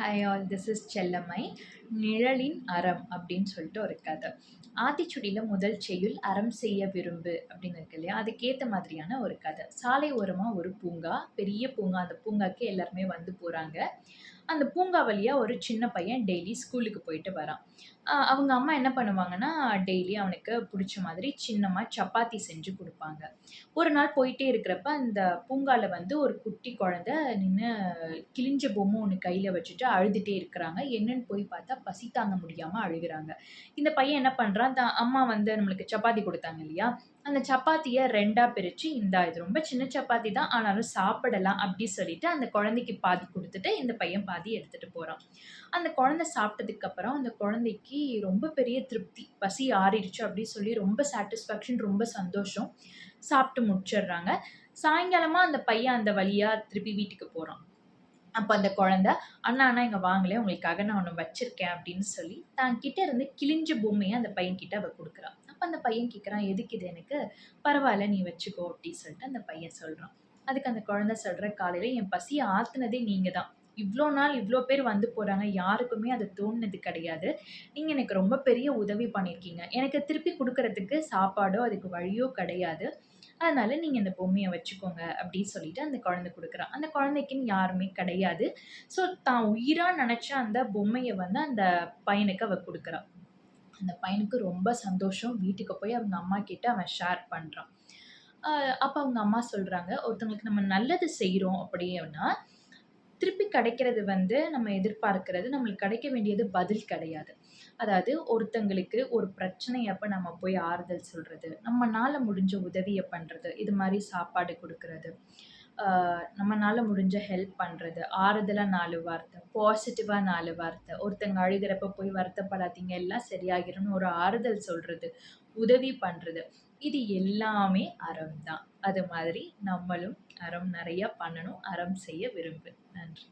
Hi all this is Chellammai. நிழலின் அறம் அப்படின்னு சொல்லிட்டு ஒரு கதை. ஆத்திச்சுடியில் முதல் செய்யுள் அறம் செய்ய விரும்பு அப்படின்னு இருக்கு இல்லையா? அதுக்கேற்ற மாதிரியான ஒரு கதை. சாலை ஓரமாக ஒரு பூங்கா பெரிய பூங்கா. அந்த பூங்காக்கு எல்லாருமே வந்து போகிறாங்க அந்த பூங்கா வழியாக ஒரு சின்ன பையன் டெய்லி ஸ்கூலுக்கு போயிட்டு வரான். அவங்க அம்மா என்ன பண்ணுவாங்கன்னா டெய்லி அவனுக்கு பிடிச்ச மாதிரி சின்னமாக சப்பாத்தி செஞ்சு கொடுப்பாங்க. ஒரு நாள் போயிட்டே இருக்கிறப்ப அந்த பூங்காவில் வந்து ஒரு குட்டி குழந்த நின்று கிழிஞ்ச பொம்மை ஒன்று கையில் வச்சுட்டு அழுதுகிட்டே இருக்கிறாங்க. என்னன்னு போய் பார்த்தா பசி தாங்க முடியாமல் அழுகிறாங்க. இந்த பையன் என்ன பண்ணுறான் தான் அம்மா வந்து நம்மளுக்கு சப்பாத்தி கொடுத்தாங்க இல்லையா? அந்த சப்பாத்தியை ரெண்டாக பிரித்து இந்தா இது ரொம்ப சின்ன சப்பாத்தி தான் ஆனாலும் சாப்பிடலாம் அப்படி சொல்லிட்டு அந்த குழந்தைக்கு பாதி கொடுத்துட்டு இந்த பையன் பாதி எடுத்துகிட்டு போகிறான் அந்த குழந்தை சாப்பிட்டதுக்கப்புறம் அந்த குழந்தைக்கு ரொம்ப பெரிய திருப்தி. பசி ஆறிடுச்சு அப்படின்னு சொல்லி ரொம்ப சாட்டிஸ்ஃபேக்ஷன் ரொம்ப சந்தோஷம். சாப்பிட்டு முடிச்சிடுறாங்க. சாயங்காலமாக அந்த பையன் அந்த வழியாக திருப்பி வீட்டுக்கு போகிறான் அப்போ அந்த குழந்தை அண்ணா அண்ணா இங்கே வாங்கலையே உங்களுக்காக நான் ஒன்று வச்சுருக்கேன் அப்படின்னு சொல்லி தான் கிட்டே இருந்து கிழிஞ்ச பொம்மையை அந்த பையன் அவள் கொடுக்குறான். அப்போ அந்த பையன் கேட்குறான் எதுக்கு இது எனக்கு? பரவாயில்ல நீ வச்சுக்கோ அப்படின்னு சொல்லிட்டு அந்த பையன் சொல்கிறான் அதுக்கு அந்த குழந்தை சொல்கிற காலையில் என் பசியை ஆற்றுனதே நீங்கள் தான் இவ்வளோ நாள் இவ்வளோ பேர் வந்து போகிறாங்க யாருக்குமே அது தோணுனது கிடையாது. நீங்கள் எனக்கு ரொம்ப பெரிய உதவி பண்ணியிருக்கீங்க. எனக்கு திருப்பி கொடுக்கறதுக்கு சாப்பாடோ அதுக்கு வழியோ கிடையாது. அதனால் நீங்கள் இந்த பொம்மையை வச்சுக்கோங்க அப்படின்னு சொல்லிட்டு அந்த குழந்தை கொடுக்குறான். அந்த குழந்தைக்குன்னு யாருமே கிடையாது. ஸோ தான் உயிராக நினச்ச அந்த பொம்மையை வந்து அந்த பையனுக்கு அவள் கொடுக்குறான் அந்த பையனுக்கு ரொம்ப சந்தோஷம். வீட்டுக்கு போய் அவங்க அம்மா கிட்ட அவன் ஷேர் பண்ணுறான் அப்போ அவங்க அம்மா சொல்கிறாங்க ஒருத்தவங்களுக்கு நம்ம நல்லது செய்கிறோம் அப்படின்னா திருப்பி கிடைக்கிறது வந்து நம்ம எதிர்பார்க்கிறது நம்மளுக்கு கிடைக்க வேண்டியது பதில் கிடையாது. அதாவது ஒருத்தங்களுக்கு ஒரு பிரச்சனை அப்போ நம்ம போய் ஆறுதல் சொல்கிறது நம்மனால் முடிஞ்ச உதவியை பண்ணுறது இது மாதிரி சாப்பாடு கொடுக்கறது நம்மனால் முடிஞ்ச ஹெல்ப் பண்ணுறது ஆறுதலாக நாலு வார்த்தை பாசிட்டிவாக நாலு வார்த்தை ஒருத்தங்க அழுகிறப்ப போய் வருத்தப்படாதீங்க எல்லாம் சரியாகிரும்னு ஒரு ஆறுதல் சொல்கிறது உதவி பண்ணுறது இது எல்லாமே அறம் தான். அது மாதிரி நம்மளும் அறம் நிறையா பண்ணணும் அறம் செய்ய விரும்பு. நன்றி.